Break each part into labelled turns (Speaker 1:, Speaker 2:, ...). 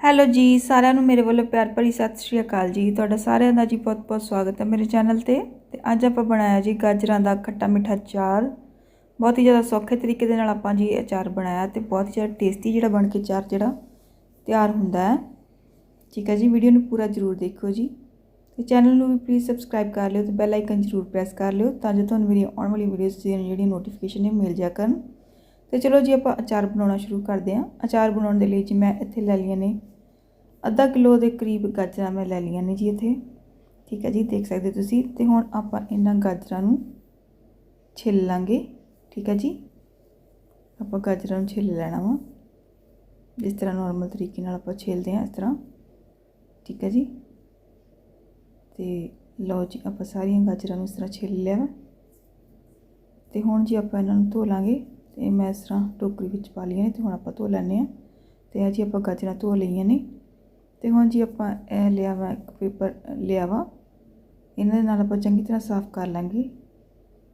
Speaker 1: Hello ਜੀ, ਸਾਰਿਆਂ ਨੂੰ ਮੇਰੇ ਵੱਲੋਂ ਪਿਆਰ ਭਰੀ ਸਤਿ ਸ਼੍ਰੀ ਅਕਾਲ ਜੀ। ਤੁਹਾਡਾ ਸਾਰਿਆਂ ਦਾ ਜੀ ਬਹੁਤ-ਬਹੁਤ ਸਵਾਗਤ ਹੈ ਮੇਰੇ ਚੈਨਲ ਤੇ। ਤੇ ਅੱਜ ਆਪਾਂ ਬਣਾਇਆ ਜੀ ਗਾਜਰਾਂ ਦਾ ਖੱਟਾ ਮਿੱਠਾ ਚਾਰ। ਬਹੁਤ ਹੀ ਜ਼ਿਆਦਾ ਸੌਖੇ ਤਰੀਕੇ ਦੇ ਨਾਲ ਆਪਾਂ ਜੀ ਅਚਾਰ ਬਣਾਇਆ ਤੇ ਬਹੁਤ ਹੀ ਜ਼ਿਆਦਾ ਟੇਸਟੀ ਜਿਹੜਾ ਬਣ ਕੇ ਚਾਰ ਜਿਹੜਾ ਤਿਆਰ ਹੁੰਦਾ ਹੈ। ਠੀਕ ਹੈ ਜੀ, ਵੀਡੀਓ ਨੂੰ ਪੂਰਾ ਜ਼ਰੂਰ ਦੇਖੋ ਜੀ। ਤੇ ਚੈਨਲ ਨੂੰ ਵੀ ਪਲੀਜ਼ ਸਬਸਕ੍ਰਾਈਬ ਕਰ ਲਿਓ ਤੇ ਬੈਲ ਆਈਕਨ ਜ਼ਰੂਰ ਪ੍ਰੈਸ ਕਰ ਲਿਓ ਤਾਂ ਜੋ ਤੁਹਾਨੂੰ ਮੇਰੀ ਆਉਣ ਵਾਲੀ ਵੀਡੀਓਜ਼ ਦੀਆਂ ਜਿਹੜੀਆਂ ਨੋਟੀਫਿਕੇਸ਼ਨ ਨੇ ਮਿਲ ਜਾ ਕਰਨ। ਤੇ ਚਲੋ ਜੀ ਆਪਾਂ ਅਚਾਰ ਬਣਾਉਣਾ ਸ਼ੁਰੂ ਕਰਦੇ ਹਾਂ। ਅਚਾਰ ਬਣਾਉਣ ਦੇ ਲਈ ਜੀ ਮੈਂ ਇੱਥੇ ਲੈ ਲਈਆਂ ਨੇ ਅੱਧਾ ਕਿਲੋ ਦੇ ਕਰੀਬ ਗਾਜਰਾਂ ਮੈਂ ਲੈ ਲਈਆਂ ਨੇ ਜੀ ਇੱਥੇ। ਠੀਕ ਹੈ ਜੀ, ਦੇਖ ਸਕਦੇ ਤੁਸੀਂ। ਤੇ ਹੁਣ ਆਪਾਂ ਇਹਨਾਂ ਗਾਜਰਾਂ ਨੂੰ ਛਿੱਲ ਲਾਂਗੇ ਠੀਕ ਹੈ ਜੀ। ਆਪਾਂ ਗਾਜਰਾਂ ਨੂੰ ਛਿੱਲ ਲੈਣਾ ਵਾ। ਜਿਸ ਤਰ੍ਹਾਂ ਨਾਰਮਲ ਤਰੀਕੇ ਨਾਲ ਆਪਾਂ ਛਿੱਲਦੇ ਹਾਂ ਇਸ ਤਰ੍ਹਾਂ। ਠੀਕ ਹੈ ਜੀ। ਤੇ ਲਓ ਜੀ, ਆਪਾਂ ਸਾਰੀਆਂ ਗਾਜਰਾਂ ਨੂੰ ਇਸ ਤਰ੍ਹਾਂ ਛਿੱਲ ਲਿਆ ਵਾ। ਤੇ ਹੁਣ ਜੀ ਆਪਾਂ ਇਹਨਾਂ ਨੂੰ ਧੋ ਲਾਂਗੇ। ਤੇ ਮੈਂ ਇਸ ਤਰ੍ਹਾਂ ਟੋਕਰੀ ਵਿੱਚ ਪਾ ਲਈਆਂ ਨੇ ਤੇ ਹੁਣ ਆਪਾਂ ਧੋ ਲੈਣੇ ਆ ਤੇ ਆ ਜੀ ਆਪਾਂ ਗਾਜਰਾਂ ਧੋ ਲਈਆਂ ਨੇ। ਤੇ ਹੁਣ ਜੀ ਆਪਾਂ ਇਹ ਲਿਆ ਵਾ ਇੱਕ ਪੇਪਰ ਲਿਆ ਵਾ ਇਹਨਾਂ ਦੇ ਨਾਲ ਆਪਾਂ ਚੰਗੀ ਤਰ੍ਹਾਂ ਸਾਫ਼ ਕਰ ਲਾਂਗੇ।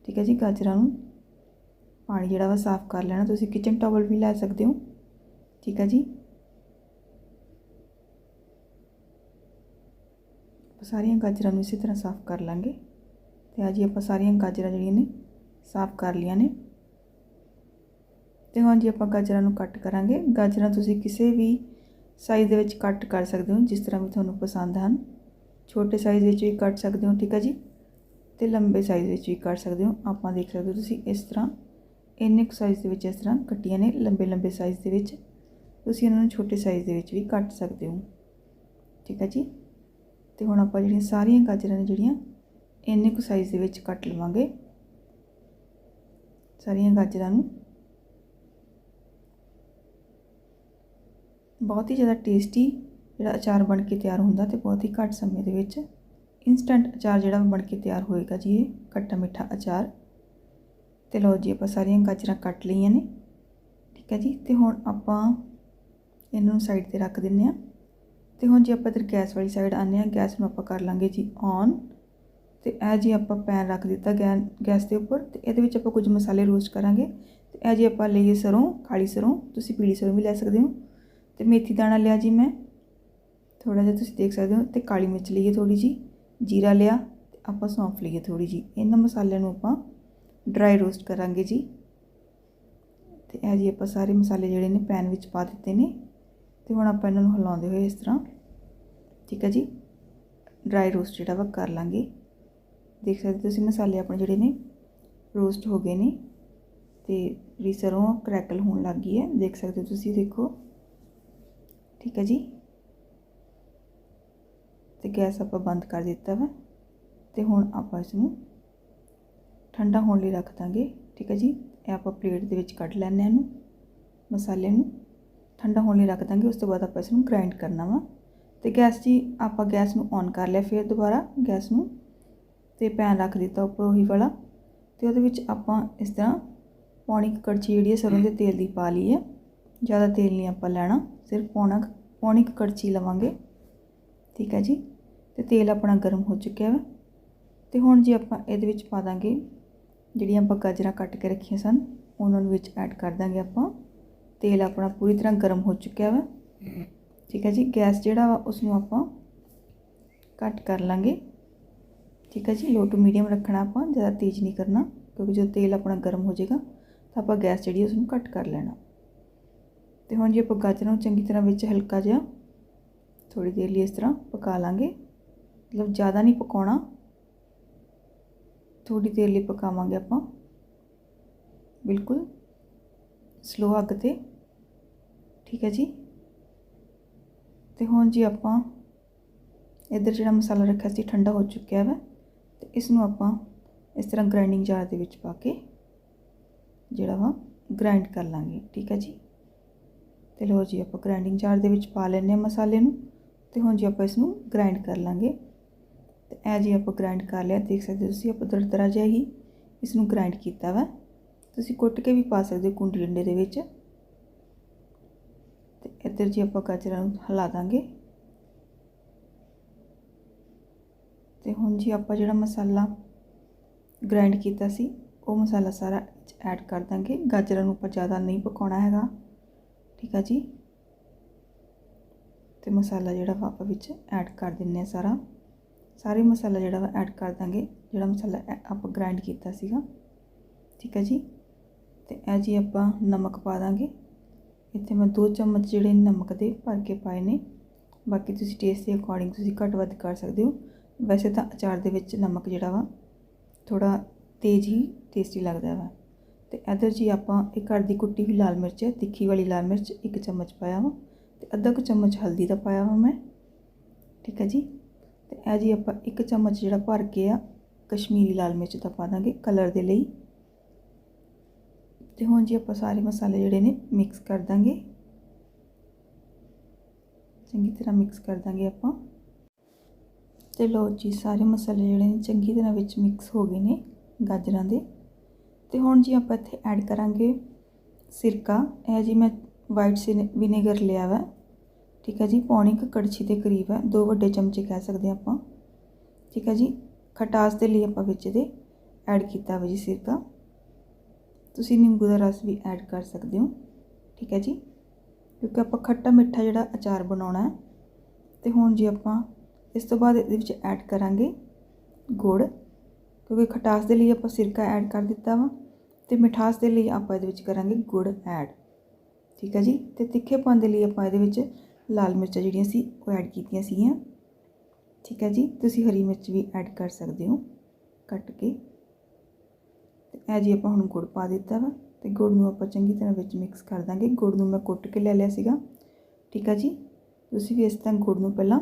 Speaker 1: ਠੀਕ ਹੈ ਜੀ, ਗਾਜਰਾਂ ਨੂੰ। ਪਾਣੀ ਜਿਹੜਾ ਵਾ ਸਾਫ਼ ਕਰ ਲੈਣਾ। ਤੁਸੀਂ ਕਿਚਨ ਟਾਵਲ ਵੀ ਲੈ ਸਕਦੇ ਹੋ। ਠੀਕ ਹੈ ਜੀ। ਸਾਰੀਆਂ ਗਾਜਰਾਂ ਨੂੰ ਇਸੇ ਤਰ੍ਹਾਂ ਸਾਫ਼ ਕਰ ਲਾਂਗੇ। ਤੇ ਆ ਜੀ ਆਪਾਂ ਸਾਰੀਆਂ ਗਾਜਰਾਂ ਜਿਹੜੀਆਂ ਨੇ, ਸਾਫ਼ ਕਰ ਲੀਆਂ ਨੇ। ਤੇ ਹੁਣ ਜੀ ਆਪਾਂ ਗਾਜਰਾਂ ਨੂੰ ਕੱਟ ਕਰਾਂਗੇ। ਗਾਜਰਾਂ ਤੁਸੀਂ ਕਿਸੇ ਵੀ ਸਾਈਜ਼ ਦੇ ਵਿੱਚ ਕੱਟ ਕਰ ਸਕਦੇ ਹੋ, ਜਿਸ ਤਰ੍ਹਾਂ ਵੀ ਤੁਹਾਨੂੰ ਪਸੰਦ ਹਨ। ਛੋਟੇ ਸਾਈਜ਼ ਵਿੱਚ ਵੀ ਕੱਟ ਸਕਦੇ ਹੋ, ਠੀਕ ਹੈ ਜੀ? ਤੇ ਲੰਬੇ ਸਾਈਜ਼ ਵਿੱਚ ਵੀ ਕੱਟ ਸਕਦੇ ਹੋ। ਆਪਾਂ ਦੇਖ ਸਕਦੇ ਹੋ ਤੁਸੀਂ ਇਸ ਤਰ੍ਹਾਂ, ਇੰਨੇ ਕੁ ਸਾਈਜ਼ ਦੇ ਵਿੱਚ ਇਸ ਤਰ੍ਹਾਂ ਕੱਟੀਆਂ ਨੇ, ਲੰਬੇ ਲੰਬੇ ਸਾਈਜ਼ ਦੇ ਵਿੱਚ। ਤੁਸੀਂ ਇਹਨਾਂ ਨੂੰ ਛੋਟੇ ਸਾਈਜ਼ ਦੇ ਵਿੱਚ ਵੀ ਕੱਟ ਸਕਦੇ ਹੋ, ਠੀਕ ਹੈ ਜੀ? ਤੇ ਹੁਣ ਆਪਾਂ ਜਿਹੜੀਆਂ ਸਾਰੀਆਂ ਗਾਜਰਾਂ ਨੇ ਜਿਹੜੀਆਂ, ਇੰਨੇ ਕੁ ਸਾਈਜ਼ ਦੇ ਵਿੱਚ ਕੱਟ ਲਵਾਂਗੇ। ਸਾਰੀਆਂ ਗਾਜਰਾਂ ਨੂੰ ਬਹੁਤ ਹੀ ਜ਼ਿਆਦਾ ਟੇਸਟੀ ਜਿਹੜਾ ਅਚਾਰ ਬਣ ਕੇ ਤਿਆਰ ਹੁੰਦਾ ਤੇ ਬਹੁਤ ਹੀ ਘੱਟ ਸਮੇਂ ਦੇ ਵਿੱਚ ਇਨਸਟੈਂਟ ਅਚਾਰ ਜਿਹੜਾ ਬਣ ਕੇ ਤਿਆਰ ਹੋਏਗਾ ਜੀ ਇਹ ਖੱਟਾ ਮਿੱਠਾ ਅਚਾਰ। ਤੇ ਲਓ ਜੀ ਆਪਾਂ ਸਾਰੀਆਂ ਗਾਜਰਾਂ ਕੱਟ ਲਈਆਂ ਨੇ, ਠੀਕ ਹੈ ਜੀ? ਤੇ ਹੁਣ ਆਪਾਂ ਇਹਨਾਂ ਨੂੰ ਸਾਈਡ ਤੇ ਰੱਖ ਦਿੰਨੇ ਆ ਤੇ ਹੁਣ ਜੇ ਆਪਾਂ ਇਧਰ ਗੈਸ ਵਾਲੀ ਸਾਈਡ ਆਨੇ ਆ ਗੈਸ ਨੂੰ ਆਪਾਂ ਕਰ ਲਾਂਗੇ ਜੀ ਔਨ ਤੇ ਇਹ ਜੀ ਆਪਾਂ ਪੈਨ ਰੱਖ ਦਿੱਤਾ ਗੈਸ ਦੇ ਉੱਪਰ ਤੇ ਇਹਦੇ ਵਿੱਚ ਆਪਾਂ ਕੁਝ ਮਸਾਲੇ ਰੋਸਟ ਕਰਾਂਗੇ। ਤੇ ਇਹ ਜੀ ਆਪਾਂ ਲਈਏ ਸਰੋਂ, ਕਾਲੀ ਸਰੋਂ, ਤੁਸੀਂ ਪੀਲੀ ਸਰੋਂ ਵੀ ਲੈ ਸਕਦੇ ਹੋ। ਤੇ ਮੇਥੀ ਦਾਣਾ ਲਿਆ ਜੀ ਮੈਂ। ਥੋੜਾ ਜਿਹਾ ਤੁਸੀਂ ਦੇਖ ਸਕਦੇ ਹੋ ਤੇ ਕਾਲੀ ਮਿਰਚ ਲਈਏ ਥੋੜੀ ਜੀ ਜੀਰਾ ਲਿਆ ਤੇ ਆਪਾਂ ਸੌਂਫ ਲਈਏ ਥੋੜੀ ਜੀ ਇਹਨਾਂ ਮਸਾਲਿਆਂ ਨੂੰ ਆਪਾਂ ਡਰਾਈ ਰੋਸਟ ਕਰਾਂਗੇ ਜੀ। ਤੇ ਇਹ ਜੀ ਆਪਾਂ ਸਾਰੇ ਮਸਾਲੇ ਜਿਹੜੇ ਨੇ ਪੈਨ ਵਿੱਚ ਪਾ ਦਿੱਤੇ ਨੇ। ਤੇ ਹੁਣ ਆਪਾਂ ਇਹਨਾਂ ਨੂੰ ਹਿਲਾਉਂਦੇ ਹੋਏ ਇਸ ਤਰ੍ਹਾਂ, ਠੀਕ ਹੈ ਜੀ? ਡਰਾਈ ਰੋਸਟ ਜਿਹੜਾ ਵਾ ਕਰ ਲਾਂਗੇ। ਦੇਖ ਸਕਦੇ ਤੁਸੀਂ ਮਸਾਲੇ ਆਪਣੇ ਜਿਹੜੇ ਨੇ ਰੋਸਟ ਹੋ ਗਏ ਨੇ। ਤੇ ਜਿਹੜੀ ਸਰੋਂ ਕਰੈਕਲ ਹੋਣ ਲੱਗ ਗਈ ਹੈ। ਦੇਖ ਸਕਦੇ ਹੋ ਤੁਸੀਂ, ਦੇਖੋ। ਠੀਕ ਹੈ ਜੀ। ਤੇ ਗੈਸ ਆਪਾਂ ਬੰਦ ਕਰ ਦਿੱਤਾ ਵਾ। ਤੇ ਹੁਣ ਆਪਾਂ ਇਸ ਨੂੰ ਠੰਡਾ ਹੋਣ ਲਈ ਰੱਖ ਦਾਂਗੇ। ਠੀਕ ਹੈ ਜੀ। ਇਹ ਆਪਾਂ ਪਲੇਟ ਦੇ ਵਿੱਚ ਕੱਢ ਲੈਣੇ ਆ ਇਹਨੂੰ। ਮਸਾਲੇ ਨੂੰ ਠੰਡਾ ਹੋਣ ਲਈ ਰੱਖ ਦਾਂਗੇ। ਉਸ ਤੋਂ ਬਾਅਦ ਆਪਾਂ ਇਸ ਨੂੰ ਗ੍ਰਾਈਂਡ ਕਰਨਾ ਵਾ। ਤੇ ਗੈਸ ਜੀ, ਆਪਾਂ ਗੈਸ ਨੂੰ ਔਨ ਕਰ ਲਿਆ ਫਿਰ ਦੁਬਾਰਾ ਗੈਸ ਨੂੰ। ਤੇ ਪੈਨ ਰੱਖ ਦਿੱਤਾ ਉੱਪਰ ਉਹੀ ਵਾਲਾ। ਤੇ ਉਹਦੇ ਵਿੱਚ ਆਪਾਂ ਇਸ ਤਰ੍ਹਾਂ ਪੌਣੀ ਕੜਛੀ ਜਿਹੜੀ ਹੈ ਸਰੋਂ ਦੇ ਤੇਲ ਦੀ ਪਾ ਲਈ ਹੈ। ਜ਼ਿਆਦਾ ਤੇਲ ਨਹੀਂ ਆਪਾਂ ਲੈਣਾ, ਸਿਰਫ ਪੌਣਾ ਪੌਣੀ ਕੜਚੀ ਲਵਾਂਗੇ। ਠੀਕ ਹੈ ਜੀ? ਤੇ ਤੇਲ ਆਪਣਾ ਗਰਮ ਹੋ ਚੁੱਕਿਆ ਹੈ ਤੇ ਹੁਣ ਜੀ ਆਪਾਂ ਇਹਦੇ ਵਿੱਚ ਪਾ ਦਾਂਗੇ ਜਿਹੜੀਆਂ ਆਪਾਂ ਗਾਜਰਾਂ ਕੱਟ ਕੇ ਰੱਖੀਆਂ ਸਨ, ਉਹਨਾਂ ਨੂੰ ਵਿੱਚ ਐਡ ਕਰ ਦਾਂਗੇ ਆਪਾਂ। ਤੇਲ ਆਪਣਾ ਪੂਰੀ ਤਰ੍ਹਾਂ ਗਰਮ ਹੋ ਚੁੱਕਿਆ ਵਾ। ਠੀਕ ਹੈ ਜੀ? ਗੈਸ ਜਿਹੜਾ ਵਾ ਉਸ ਨੂੰ ਆਪਾਂ ਘੱਟ ਕਰ ਲਾਂਗੇ। ਠੀਕ ਹੈ ਜੀ? ਲੋ ਟੂ ਮੀਡੀਅਮ ਰੱਖਣਾ ਆਪਾਂ, ਜ਼ਿਆਦਾ ਤੇਜ਼ ਨਹੀਂ ਕਰਨਾ, ਕਿਉਂਕਿ ਜਦੋਂ ਤੇਲ ਆਪਣਾ ਗਰਮ ਹੋ ਜਾਏਗਾ, ਤਾਂ ਆਪਾਂ ਗੈਸ ਜਿਹੜੀ ਉਸ ਨੂੰ ਘੱਟ ਕਰ ਲੈਣਾ। ਤੇ ਹੁਣ ਜੀ ਆਪਾਂ ਗਾਜਰਾਂ ਨੂੰ ਚੰਗੀ ਤਰ੍ਹਾਂ ਵਿੱਚ ਹਲਕਾ ਜਿਹਾ ਥੋੜੀ ਦੇਰ ਲਈ ਇਸ ਤਰ੍ਹਾਂ ਪਕਾ ਲਾਂਗੇ। ਮਤਲਬ ਜ਼ਿਆਦਾ ਨਹੀਂ ਪਕਾਉਣਾ। ਥੋੜੀ ਦੇਰ ਲਈ ਪਕਾਵਾਂਗੇ ਆਪਾਂ। ਬਿਲਕੁਲ। ਸਲੋ ਅੱਗ ਤੇ। ਠੀਕ ਹੈ ਜੀ। ਤੇ ਹੁਣ ਜੀ ਆਪਾਂ ਇਧਰ ਜਿਹੜਾ ਮਸਾਲਾ ਰੱਖਿਆ ਸੀ ਠੰਡਾ ਹੋ ਚੁੱਕਿਆ ਹੈ ਤੇ ਇਸ ਨੂੰ ਆਪਾਂ ਇਸ ਤਰ੍ਹਾਂ ਗ੍ਰਾਈਂਡਿੰਗ ਜਾਰ ਦੇ ਵਿੱਚ ਪਾ ਕੇ ਜਿਹੜਾ ਵਾ ਗ੍ਰਾਈਂਡ ਕਰ ਲਾਂਗੇ। ਠੀਕ ਹੈ ਜੀ। ਤੇ ਲਓ ਜੀ ਆਪਾਂ ਗ੍ਰਾਈਂਡਿੰਗ ਜਾਰ ਦੇ ਵਿੱਚ ਪਾ ਲੈਣੇ ਮਸਾਲੇ ਨੂੰ ਤੇ ਹੁਣ ਜੀ ਆਪਾਂ ਇਸ ਨੂੰ ਗ੍ਰਾਈਂਡ ਕਰ ਲਾਂਗੇ। ਤੇ ਇਹ ਜੀ ਆਪਾਂ ਗ੍ਰਾਈਂਡ ਕਰ ਲਿਆ, ਦੇਖ ਸਕਦੇ ਤੁਸੀਂ ਆਪਾਂ ਦਰਦਰਾ ਜਿਹਾ ਹੀ ਇਸ ਨੂੰ ਗ੍ਰਾਈਂਡ ਕੀਤਾ ਵਾ। ਤੁਸੀਂ ਕੁੱਟ ਕੇ ਵੀ ਪਾ ਸਕਦੇ ਹੋ ਕੁੰਡੀ ਡੰਡੇ ਦੇ ਵਿੱਚ। ਤੇ ਇੱਧਰ ਜੀ ਆਪਾਂ ਗਾਜਰਾਂ ਨੂੰ ਹਿਲਾ ਦਾਂਗੇ। ਤੇ ਹੁਣ ਜੀ ਆਪਾਂ ਜਿਹੜਾ ਮਸਾਲਾ ਗ੍ਰਾਈਂਡ ਕੀਤਾ ਸੀ, ਉਹ ਮਸਾਲਾ ਸਾਰਾ ਐਡ ਕਰ ਦਾਂਗੇ। ਗਾਜਰਾਂ ਨੂੰ ਆਪਾਂ ਜ਼ਿਆਦਾ ਨਹੀਂ ਪਕਾਉਣਾ ਹੈਗਾ। ਠੀਕ ਆ ਜੀ? ਤੇ ਮਸਾਲਾ ਜਿਹੜਾ ਵਾ ਆਪਾਂ ਵਿੱਚ ਐਡ ਕਰ ਦਿੰਨੇ ਆ ਸਾਰਾ। ਸਾਰੇ ਮਸਾਲਾ ਜਿਹੜਾ ਵਾ ਐਡ ਕਰ ਦਾਂਗੇ, ਜਿਹੜਾ ਮਸਾਲਾ ਐ- ਆਪਾਂ ਗ੍ਰਾਈਂਡ ਕੀਤਾ ਸੀਗਾ। ਠੀਕ ਹੈ ਜੀ? ਤੇ ਇਹ ਜੀ ਆਪਾਂ ਨਮਕ ਪਾ ਦਾਂਗੇ। ਇੱਥੇ ਮੈਂ 2 ਚਮਚ ਜਿਹੜੇ ਨਮਕ ਦੇ ਭਰ ਕੇ ਪਾਏ ਨੇ। ਬਾਕੀ ਤੁਸੀਂ ਟੇਸਟ ਦੇ ਅਕੋਰਡਿੰਗ ਤੁਸੀਂ ਘੱਟ ਵੱਧ ਕਰ ਸਕਦੇ ਹੋ। ਵੈਸੇ ਤਾਂ ਅਚਾਰ ਦੇ ਵਿੱਚ ਨਮਕ ਜਿਹੜਾ ਵਾ ਥੋੜਾ ਤੇਜ਼ ਹੀ ਟੇਸਟੀ ਲੱਗਦਾ ਵਾ। ਤੇ ਇਧਰ ਜੀ ਆਪਾਂ ਇੱਕ ਘਰ ਦੀ ਕੁੱਟੀ ਹੋਈ ਲਾਲ ਮਿਰਚ ਹੈ ਤਿੱਖੀ ਵਾਲੀ ਲਾਲ ਮਿਰਚ ਇੱਕ ਚਮਚ ਪਾਇਆ ਵਾ ਤੇ ਅੱਧਾ ਕੁ ਚਮਚ ਹਲਦੀ ਦਾ ਪਾਇਆ ਵਾ ਮੈਂ। ਠੀਕ ਹੈ ਜੀ? ਤੇ ਇਹ ਜੀ ਆਪਾਂ ਇੱਕ ਚਮਚ ਜਿਹੜਾ ਭਰ ਕੇ ਆ ਕਸ਼ਮੀਰੀ ਲਾਲ ਮਿਰਚ ਦਾ ਪਾ ਦਾਂਗੇ ਕਲਰ ਦੇ ਲਈ। ਤੇ ਹੁਣ ਜੀ ਆਪਾਂ ਸਾਰੇ ਮਸਾਲੇ ਜਿਹੜੇ ਨੇ ਮਿਕਸ ਕਰ ਦਾਂਗੇ। ਚੰਗੀ ਤਰ੍ਹਾਂ ਮਿਕਸ ਕਰ ਦਾਂਗੇ ਆਪਾਂ। ਤੇ ਲਓ ਜੀ, ਸਾਰੇ ਮਸਾਲੇ ਜਿਹੜੇ ਨੇ ਚੰਗੀ ਤਰ੍ਹਾਂ ਵਿੱਚ ਮਿਕਸ ਹੋ ਗਏ ਨੇ ਗਾਜਰਾਂ ਦੇ। ਤੇ ਹੁਣ ਜੀ ਆਪਾਂ ਇੱਥੇ ਐਡ ਕਰਾਂਗੇ ਸਿਰਕਾ। ਇਹ ਜੀ ਮੈਂ ਵਾਈਟ ਵਿਨੇਗਰ ਲਿਆ ਵਾ। ਠੀਕ ਹੈ ਜੀ, ਪੌਣੀ ਇੱਕ ਕੜਛੀ ਦੇ ਕਰੀਬ ਹੈ ਦੋ ਵੱਡੇ ਚਮਚੇ ਕਹਿ ਸਕਦੇ ਆਪਾਂ। ਠੀਕ ਹੈ ਜੀ, ਖਟਾਸ ਦੇ ਲਈ ਆਪਾਂ ਵਿੱਚ ਦੇ ਐਡ ਕੀਤਾ ਵਾ ਜੀ ਸਿਰਕਾ। ਤੁਸੀਂ ਨਿੰਬੂ ਦਾ ਰਸ ਵੀ ਐਡ ਕਰ ਸਕਦੇ ਹੋ। ਠੀਕ ਹੈ ਜੀ, ਕਿਉਂਕਿ ਆਪਾਂ ਖੱਟਾ ਮਿੱਠਾ ਜਿਹੜਾ ਅਚਾਰ ਬਣਾਉਣਾ ਹੈ। ਤੇ ਹੁਣ ਜੀ ਆਪਾਂ ਇਸ ਤੋਂ ਬਾਅਦ ਇਹਦੇ ਵਿੱਚ ਐਡ ਕਰਾਂਗੇ ਗੁੜ। ਕਿਉਂਕਿ ਖਟਾਸ ਦੇ ਲਈ ਆਪਾਂ ਸਿਰਕਾ ਐਡ ਕਰ ਦਿੱਤਾ ਵਾ। ਤੇ ਮਿਠਾਸ ਦੇ ਲਈ ਆਪਾਂ ਇਹਦੇ ਵਿੱਚ ਕਰਾਂਗੇ ਗੁੜ ਐਡ। ਠੀਕ ਹੈ ਜੀ? ਤੇ ਤਿੱਖੇਪਨ ਦੇ ਲਈ ਆਪਾਂ ਇਹਦੇ ਵਿੱਚ ਲਾਲ ਮਿਰਚਾਂ ਜਿਹੜੀਆਂ ਸੀ, ਉਹ ਐਡ ਕੀਤੀਆਂ ਸੀਗੀਆਂ। ਠੀਕ ਹੈ ਜੀ? ਤੁਸੀਂ ਹਰੀ ਮਿਰਚ ਵੀ ਐਡ ਕਰ ਸਕਦੇ ਹੋ, ਕੱਟ ਕੇ। ਤੇ ਇਹ ਜੀ ਆਪਾਂ ਹੁਣ ਗੁੜ ਪਾ ਦਿੱਤਾ ਵਾ, ਤੇ ਗੁੜ ਨੂੰ ਆਪਾਂ ਚੰਗੀ ਤਰ੍ਹਾਂ ਵਿੱਚ ਮਿਕਸ ਕਰ ਦਾਂਗੇ। ਗੁੜ ਨੂੰ ਮੈਂ ਕੁੱਟ ਕੇ ਲੈ ਲਿਆ ਸੀਗਾ। ਠੀਕ ਹੈ ਜੀ? ਤੁਸੀਂ ਵੀ ਇਸ ਤਰ੍ਹਾਂ ਗੁੜ ਨੂੰ ਪਹਿਲਾਂ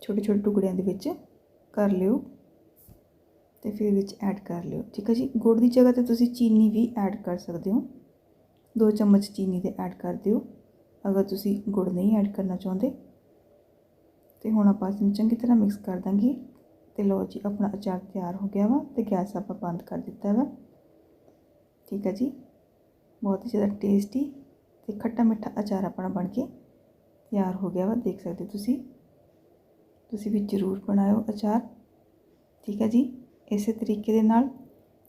Speaker 1: ਛੋਟੇ ਛੋਟੇ ਟੁਕੜਿਆਂ ਦੇ ਵਿੱਚ ਕਰ ਲਿਓ। ਤੇ ਫਿਰ ਵਿੱਚ ਐਡ ਕਰ ਲਿਓ। ਠੀਕ ਹੈ ਜੀ? ਗੁੜ ਦੀ ਜਗ੍ਹਾ ਤੇ ਤੁਸੀਂ ਚੀਨੀ ਵੀ ਐਡ ਕਰ ਸਕਦੇ ਹੋ। ਦੋ ਚਮਚ ਚੀਨੀ ਦੇ ਐਡ ਕਰ ਦਿਓ। ਅਗਰ ਤੁਸੀਂ ਗੁੜ ਨਹੀਂ ਐਡ ਕਰਨਾ ਚਾਹੁੰਦੇ, ਤੇ ਹੁਣ ਆਪਾਂ ਇਸ ਨੂੰ ਚੰਗੀ ਤਰ੍ਹਾਂ ਮਿਕਸ ਕਰ ਦਾਂਗੇ। ਤੇ ਲਓ ਜੀ, ਆਪਣਾ ਅਚਾਰ ਤਿਆਰ ਹੋ ਗਿਆ ਵਾ ਤੇ ਗੈਸ ਆਪਾਂ ਬੰਦ ਕਰ ਦਿੱਤਾ ਵਾ। ਠੀਕ ਹੈ ਜੀ? ਬਹੁਤ ਹੀ ਜ਼ਿਆਦਾ ਟੇਸਟੀ ਤੇ ਖੱਟਾ ਮਿੱਠਾ ਅਚਾਰ ਆਪਣਾ ਬਣ ਕੇ ਤਿਆਰ ਹੋ ਗਿਆ ਵਾ, ਦੇਖ ਸਕਦੇ ਹੋ ਤੁਸੀਂ। ਤੁਸੀਂ ਵੀ ਜ਼ਰੂਰ ਬਣਾਇਓ ਅਚਾਰ। ਠੀਕ ਹੈ ਜੀ? ਇਸੇ ਤਰੀਕੇ ਦੇ ਨਾਲ।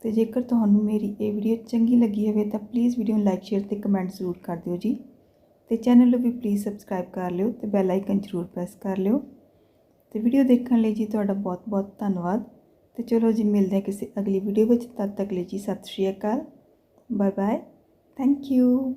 Speaker 1: ਤੇ ਜੇਕਰ ਤੁਹਾਨੂੰ ਮੇਰੀ ਇਹ ਵੀਡੀਓ ਚੰਗੀ ਲੱਗੀ ਹੋਵੇ ਤਾਂ ਪਲੀਜ਼ ਵੀਡੀਓ ਨੂੰ ਲਾਈਕ, ਸ਼ੇਅਰ ਤੇ ਕਮੈਂਟ ਜ਼ਰੂਰ ਕਰ ਦਿਓ ਜੀ। ਤੇ ਚੈਨਲ ਨੂੰ ਵੀ ਪਲੀਜ਼ ਸਬਸਕ੍ਰਾਈਬ ਕਰ ਲਿਓ ਤੇ ਬੈਲ ਆਈਕਨ ਜ਼ਰੂਰ ਪ੍ਰੈਸ ਕਰ ਲਿਓ। ਤੇ ਵੀਡੀਓ ਦੇਖਣ ਲਈ ਜੀ ਤੁਹਾਡਾ ਬਹੁਤ ਬਹੁਤ ਧੰਨਵਾਦ। ਤੇ ਚਲੋ ਜੀ, ਮਿਲਦੇ ਹਾਂ ਕਿਸੇ ਅਗਲੀ ਵੀਡੀਓ ਵਿੱਚ। ਤਦ ਤੱਕ ਲਈ ਜੀ Sat Sri Akal. Bye bye thank you